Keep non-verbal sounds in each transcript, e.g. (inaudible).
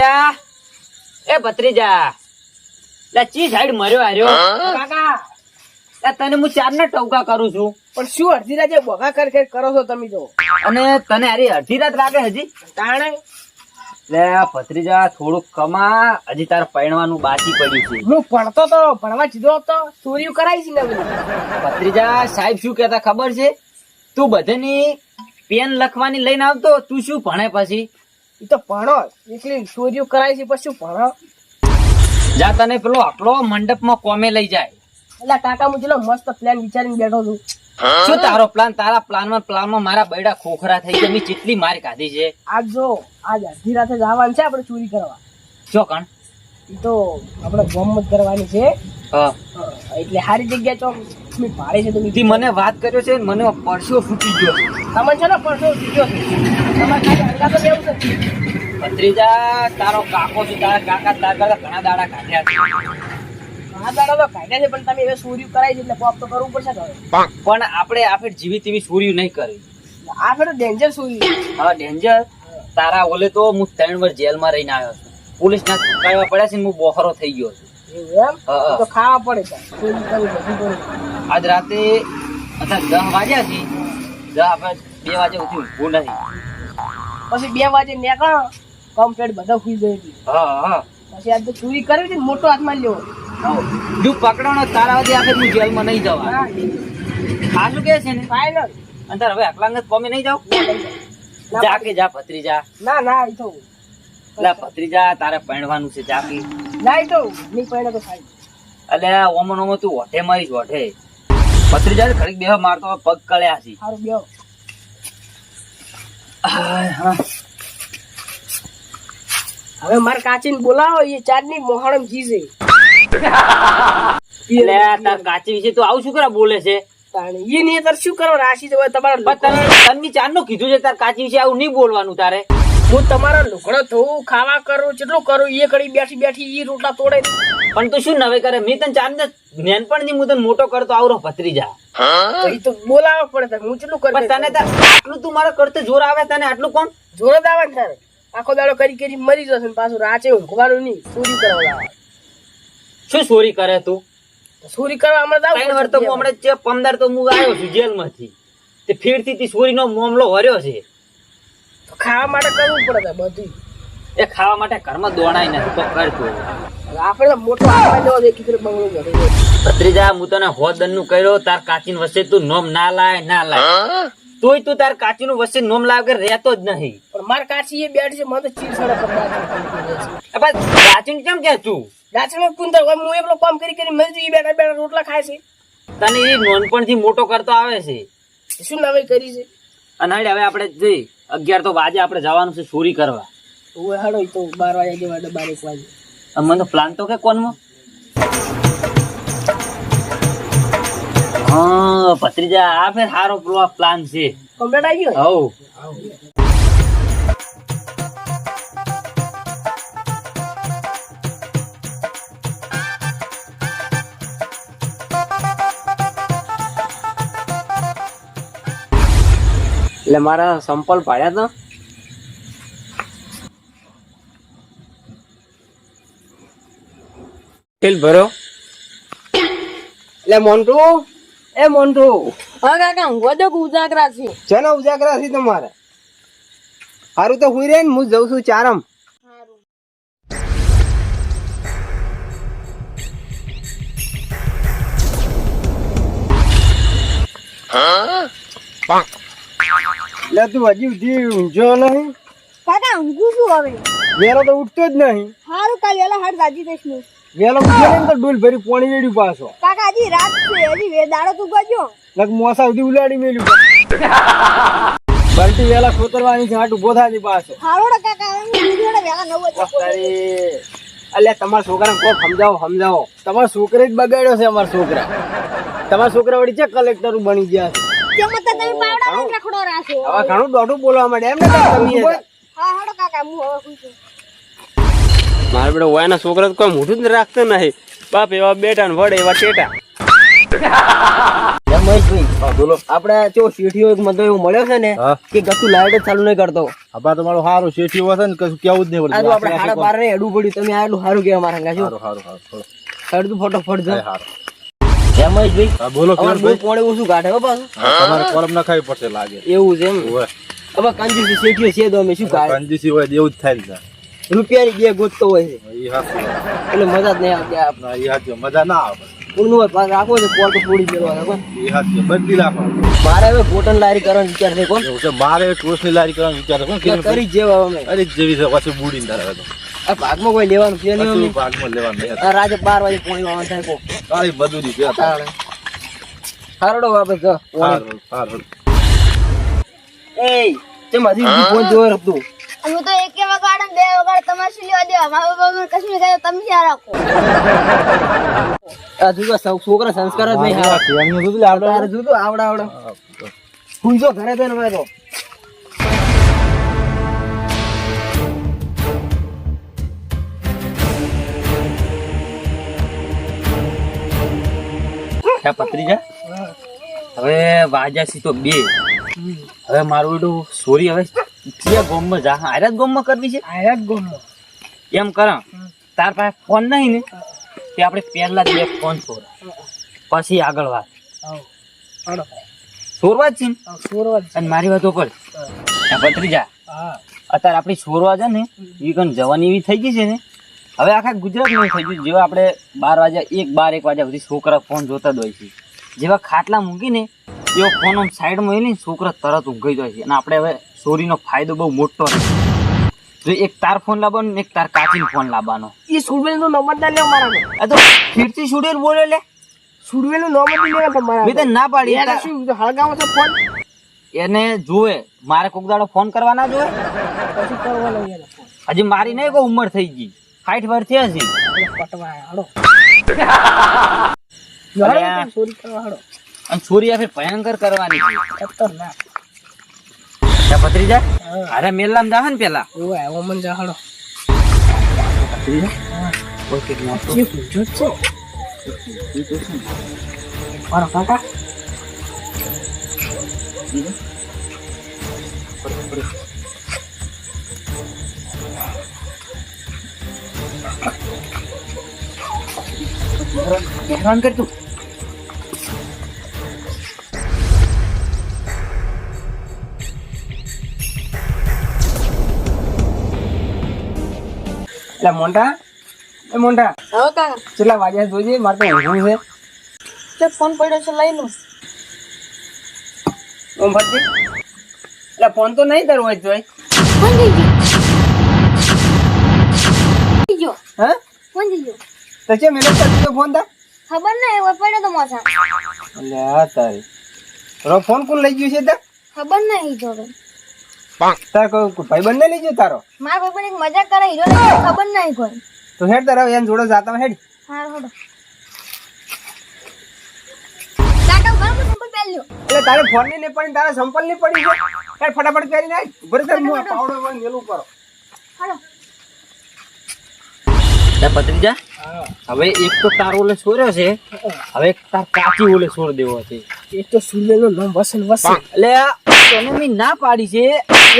ભત્રીજા. એ ભત્રીજા લે ચી સાઈડ મર્યો આર્યો કાકા. લે તને હું ચાર ના ટવકા કરું છું. પણ શું અડધી રાતે બોગા કર કર કરો છો તમે જો? અને તને હારી અડધી રાત લાગે હજી? તાણે. લે ભત્રીજા થોડુંક કમા. હજી તાર પરણવાનું બાકી પડ્યું છે. હું ભણતો તો ભણવા જીધો હતો ચોરીઓ કરાવી છે નવી ભત્રીજા સાહેબ શું કહેતા ખબર છે? તું બધાની પેન લખવાની લઈને આવતો તું શું ભણે પછી? તો ભણો. એટલી ચોરીઓ કરાય છે પછી ભણો. જા તને પેલો આટલો મંડપમાં કોમે લઈ જાય. એટલે કાકા હું જેલો મસ્ત પ્લાન વિચારીને બેઠો છું. શું તારો પ્લાન તારા પ્લાનમાં પ્લાનમાં મારા બૈડા ખોખરા થઈ ગયા. મેં કેટલી માર કાઢી છે. આજ જો આજ અડધી રાતે જવાનું છે આપણે ચોરી કરવા. જો કણ? તો આપણે ગમત કરવાની છે. એટલે સારી જગ્યા ચોક તમે ભાડે છે તમે મને વાત કર્યો છે મને પરસો ફૂટી ગયો. તમે છે ને પરસો ફૂટી ગયો તમારે ખાલી લેવું છે. ભત્રીજા તારો કાકો છે તારા કાકા તારા કાકા ઘણા દાડા કાઢ્યા છે. હા દાડા તો કાઢ્યા છે પણ તમે હવે ચોરીઓ કરાવી છે એટલે કોપ તો કરવું પડશે હવે. પણ આપણે આપણે જીવી તેવી ચોરી નહીં કરી. આ ફેર ડેન્જર ચોરી હા ડેન્જર? તારા ઓલે તો હું ત્રણ વર્ષ જેલમાં રહીને આવ્યો છું. પોલીસ ના ચૂકાવવા પડ્યા છે ને હું બોહરો થઈ ગયો છું. એમ. તો ખાવા પડે આજ રાતે દસ વાગ્યા છે દસ આપણે બે વાગે ઉઠી ઊભું નથી પછી બે વાગે નીકળો કમ્પ્લેટ બધા. હા હા. પછી આજ તો ચોરી કરવી હતી મોટો હાથમાં લેવો. જો પકડવાનો તારા વધી આખે હું જેલમાં નહીં જવા. આ શું કહે છે ને? ફાઇનલ અંતર હવે અકલાંગ કોમે નહીં જાવ? જા કે જા ભત્રીજા. ના ના એ તો એટલે ભત્રીજા તારે પહેણવાનું છે ચાકી. ના તો ની પડે તો ખાઈ. એટલે ઓમન ઓમો તું ઓઠે મારીશ ઓઠે ભત્રીજા ઘડીક બેહ મારતો પગ કળ્યા છે. સારું બેહો. હવે મારે કાચીને બોલાવો એ ચાંદની મોહરમ છે એટલે (laughs) તાર કાચી વિશે તું આવું શું કરે બોલે છે? એ નહીં તાર શું કરો રાશિ તમારા તમે તને નું કીધું છે તાર કાચી વિશે આવું નહીં બોલવાનું તારે. હું તમારા લુકડો ધોઉં ખાવા કરું કેટલું કરું એ ઘડી બેઠી બેઠી એ રોટલા તોડે. પણ તું શું નવે કરે? મેં તને ચાર નેનપણની મુદન મોટો કરતો આવરો ભત્રીજા. જા એ તો બોલાવવા પડે. હું કેટલું કરું તને આટલું તું મારો કરતો જોર આવે તને આટલું કોણ? જોર જ આવે ને તારે. આખો દાડો કરી કરી મરી જશે ને પાછું રાચે ઊંઘવાનું નહીં ચોરી કરવા લાવે શું ચોરી કરે તું? ચોરી કરવા હમણાં દાવ ત્રણ વાર તો હું હમણાં જે પંદર તો હું આવ્યો છું જેલમાંથી. તે ફેરથી તે ચોરીનો મામલો વર્યો છે. ખાવા માટે કરવું પડે બધું એ ખાવા માટે ઘરમાં દોડાય નથી તો કર તું આપણે મોટો હાથમાં લેવો છે કીધું બંગલો ઘરે ભત્રીજા હું તને હોદનનું કર્યો તાર કાચીન વસે તું નોમ ના લાય ના લાય. તોય તું તાર કાચી નું વસ્તુ નોમ લાવ કે રહેતો જ નહીં. પણ માર કાચી એ બેઠ છે મને તો ચીર સડે કરવા કાચીન કેમ કે તું? ગાચનો કુંદર હોય હું એકલો કામ કરી કરી મરી જઈ બેઠા બેઠા રોટલા ખાય છે. તને એ નોનપણથી મોટો કરતો આવે છે. શું નવાઈ કરી છે? અને હવે આપણે જઈ. અગિયાર તો વાજે આપણે જવાનું છે ચોરી કરવા. હું હાડો તો બાર વાગે જેવા બાર એક વાગે. મને પ્લાન તો કે કોનમાં? હા ભત્રીજા આ ફેર સારો પ્લાન છે. કમ્પ્લેટ આવી ગયો? હવ એટલે મારા સંપલ પાડ્યા હતા તેલ ભરો. એટલે મોન્ટુ એ મોન્ટુ. હા કાકા હું તો ઉજાગરા છું. ચલો ઉજાગરા છે તમારે? સારું તો હુઈ રે ને હું જઉં છું ચારમ. એટલે તું હજી સુધી ઊંઝો નહીં? કાકા ઊંઘું છું હવે? વેલો તો ઉઠતો જ નહીં. સારું કાલે વેલા હાડ દાજી દઈશ હું. વેલો ઉઠ્યો ને તો ડોલ ભરી પોણી વેડ્યું પાછો. કાકા હજી રાત છે હજી વે દાડો તું ગજો લગ મોસા સુધી ઉલાડી મેલ્યું બંટી વેલા ખોતરવાની છે હાટ ઊભો થાજી પાછો. હારોડ કાકા બીજોડે વેલા નવ વાગે અલ્યા તમારા છોકરાને કોક સમજાવો સમજાવો. તમારા છોકરે જ બગાડ્યો છે અમારા છોકરા. તમારા છોકરા વળી છે કલેક્ટર બની ગયા છે. તેમાં તો તમે પાવડા રખડો રાખ્યો હવે ઘણું દોઢું બોલવા માંડે એમ ને તમે હા હાડો કાકા હું હવે છું. મારા બેટા વાયના છોકરા તો કોઈ મોઢું જ રાખતો નહીં. બાપ એવા બેટા ને વડે એવા ટેટા. આપણે જો શેઠીઓ એક મતો એવું મળ્યો છે ને કે ગતું લાઈટ જ ચાલુ નહીં કરતો. આપા તમારું સારું શેઠીઓ હશે ને કશું કેવું જ નહીં આ તો સાડા બાર ને એડું પડ્યું. તમે આટલું સારું કેવા મારા ફોટો સારું સારું સારું થોડું. હેડતું ફટોફટ સારું હે બોલો કિરણભાઈ પોણે ઓછું કાઢે હો પાછું. તમારે કોલમ નખાવી પડશે લાગે. એવું છે એમ. હવે કંજૂસી શેઠીઓ છે તો અમે શું કાઢે? કંજૂસી હોય એવું જ થાય ને રૂપિયાની બે ગોતતો હોય છે. એટલે મજા જ નહીં આવતી આ ના, એ. મજા ના આવે. પાછું છે પોર તો રાખો એ. બદલી મારે હવે કોટન લારી કરવાનો વિચાર છે કોણ? છે? મારે ટોસ્ટની લારી કરવાનો વિચાર છે કોણ? કરી જેવા અમે. અરે જેવી છે પછી બુડીને તો. આ ભાગમાં કોઈ લેવાનું છે નહીં ભાગમાં લેવાનું રાતે બાર વાગે પોણી વાવન થાય કો તારી બધું દી ગયા હારડો વાપસ જો હારડો એય તે મારી ફોન જોયો હતું અમે તો એક વગાડે બે વગાડ તમાશી લેવા દે મારા બાબા કશું કહે તમે ક્યાં રાખો? આ જુગા સૌ- છોકરા સંસ્કાર જ નહીં હા એમનું શું આવડો? આવડો જુદું આવડા આવડા. હા, પૂંજો ઘરે થઈને ભાઈ તો. હે પત્રીજા હવે વાજા તો બે. હવે મારું બેટું સોરી હવે. ક્યાં ગોમમાં જા? આયરાત ગોમમાં કરવી છે? આયરાત ગોમમાં. એમ કર તાર પાસે ફોન નહીં ને? તે આપણે પહેલા જ બે ફોન છોડ. પછી આગળ વાત. છોરવા જ છે ને? અને મારી વાતો પર પતરી પત્રીજા અત્યારે આપણી છોરવા છે ને એ કણ જવાની એવી થઈ ગઈ છે ને? હવે આખા ગુજરાત થઈ ગયું જેવા આપણે બાર વાગ્યા એક બાર એક વાગ્યા સુધી છોકરા ફોન જોતા જ હોય છે. જેવા ખાટલા મૂકીને એવો ફોન આમ સાઈડમાં હોય ને છોકરા તરત ઊંઘી જાય છે. અને આપણે હવે ચોરીનો ફાયદો બહુ મોટો છે. જો એક તાર ફોન લાવવાનો ને એક તાર કાચીનો ફોન લાવવાનો. એ સુરવેલ નો નંબર ના લેવો મારા આ તો ફીરથી સુડેલ બોલે લે. સુરવેલ નો નંબર નહીં લેવો તમારા મેં તો ના. પાડી. એને શું હળગાવો છો ફોન એને જોવે. મારે કોક દાડો ફોન કરવાના જોવે? પછી કરવાનો હજી મારી નહીં કોઈ ઉંમર થઈ ગઈ. સાઠ વર્ષ છે. પટવા હાડો ચોરી કરવા હાડો અને ચોરી આ ભયંકર કરવાની. ખતરનાક. ત્યાં ભત્રીજા અરે મેલામ જાહે ને પેલા. ઓય ઓમન મન જા હાડો કંઈક નાસ્તો. જે છે મારો કાકા? હેરાન કર તું એટલે મોન્ટા એ મોન્ટા હવે કાકા કેટલા વાગ્યા જોજે મારે તો ઊંઘવું છે તે ફોન પડ્યો છે લઈ લો ઓમ ફરતી એટલે ફોન તો નહીં તારો હોય જોઈ ફોન દીજો હા ફોન દીજો તો મેને કરતી તો ફોન તા? ખબર ના એવો પડ્યો તો મોસા એટલે હા તારી. રો ફોન કોણ લઈ ગયો છે તા ખબર નહીં જોડે તાર કોઈ ભાઈબંધ ને લઈ ગયો તારો? માર ભાઈ એક મજાક કરે હીરો ને ખબર નહીં કોઈ. તો હેડ તારા એન જોડે જાતા હેડ. હા હોડો એટલે તારે ફોનની નહીં પડી તારે સંપલની પડી છે. ફટાફટ પહેરી નાખ ભરે તાર પાવડો મેલું કરો હાલો. ભત્રીજા હવે એક તો તાર ઓલે છોર્યો છે. હવે એક તાર કાચી ઓલે છોડ દેવો છે. એક તો સુલેલો નામ વસન વસન એટલે એનું મી ના પાડી છે.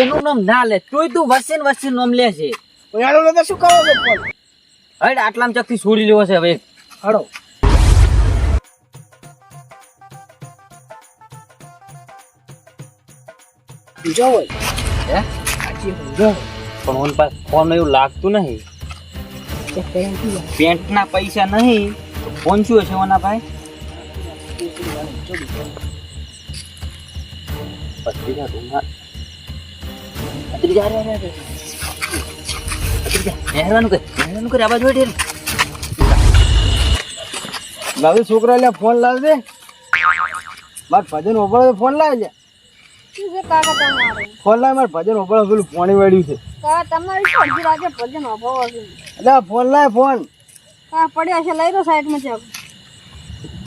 એનું નામ ના લે. તોય તું વસન ને વસે નામ લે છે. ઓયાળો તો શું કરો છો? પણ હવે આટલામ ચકથી છોડી લેવો છે હવે. હડો હોય હે? પણ ઓન પાસ ફોન એવું લાગતું નહીં. તો કેમ તું પેન્ટ ના પૈસા નહીં તો ફોન શું છે ઓના ભાઈ લાવી છોકરા લે ફોન લાવજે માર ભજન ઓબળો ફોન લાવ લે શું છે કાકા તમારે ફોન લાવે માર ભજન ઓબળો પેલું પાણી વાળ્યું છે. ફોન લાવ ફોન. હા પડ્યો છે લઈ લો સાઈડમાં ચાલો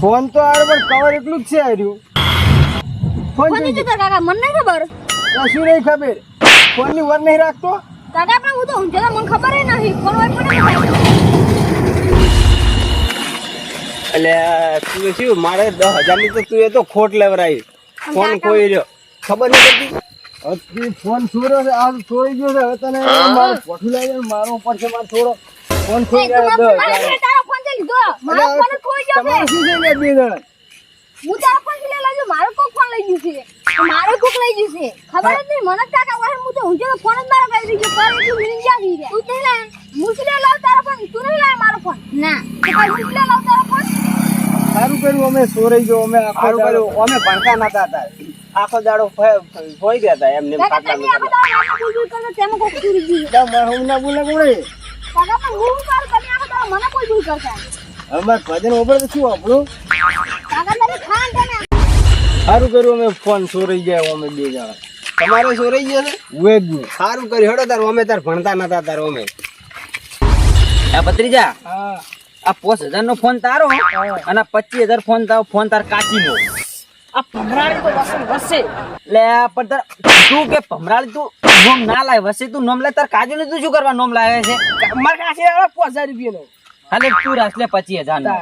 ફોન તો આર પણ કવર એટલું જ છે આર્યું ફોન જોઈ કાકા મને નહીં ખબર. આ શું નહીં ખબર. ફોનની વર નહીં રાખતો? કાકા પણ હું તો મને ખબર ય નથી. ફોન હોય પડે એટલે તું શું મારે દસ હજારની તો તું એ તો ખોટ લેવરાઈ ફોન ખોઈ રહ્યો. ખબર નહીં પડતી? ફોન છોડ્યો છે આ છોડી ગયો છે. હવે તને મારો પોઠું લઈ જાય મારો ઉપર છે મારો છોડો. ફોન ખોઈ ગયો તું. તારો ફોન લઈ લીધો મારો ફોન ખોઈ ગયો છે. તમારે શું છે બે જણા? હું તારો ફોન લઈ લેજો મારો કોક ફોન લઈ ગયું છે. તો મારો કોક લઈ ગયું છે. ખબર જ નહીં મને કાકા વહે હું તો ઊંચો ફોન જ મારો કરી દીધો પર એટલું મિલી જા દી તું નહીં લાય. હું શું લઈ લાવ તારો ફોન? તું નહીં લાય મારો ફોન? ના. તો હું લાવ તારો ફોન? સારું કર્યું અમે સોરાઈ ગયો અમે સારું અમે ભણતા નતા હતા આખો દાડો હોય ગયા હતા એમને અમાર ભજન શું આપણું સારું કર્યું અમે ફોન સોરાઈ ગયા અમે બે જણા. તમારે સોરાઈ ગયા છે? વેજ સારું કર્યું. હેડો તાર અમે તાર ભણતા નતા તાર અમે. આ ભત્રીજા આ પોસ હજાર નો ફોન તારો અને પચીસ હજાર ફોન તારો ફોન તાર કાચી નો આ ભમરાળી તો વસે વસે. લે પણ તાર તું કે ભમરાળી તું નોમ ના લાય વસે તું નોમ લે તાર કાજુ ને તું શું કરવા નોમ લાવે છે? મારે કાશે પોસ હજાર રૂપિયા નો હાલે તું રાખ લે પચીસ હજાર નો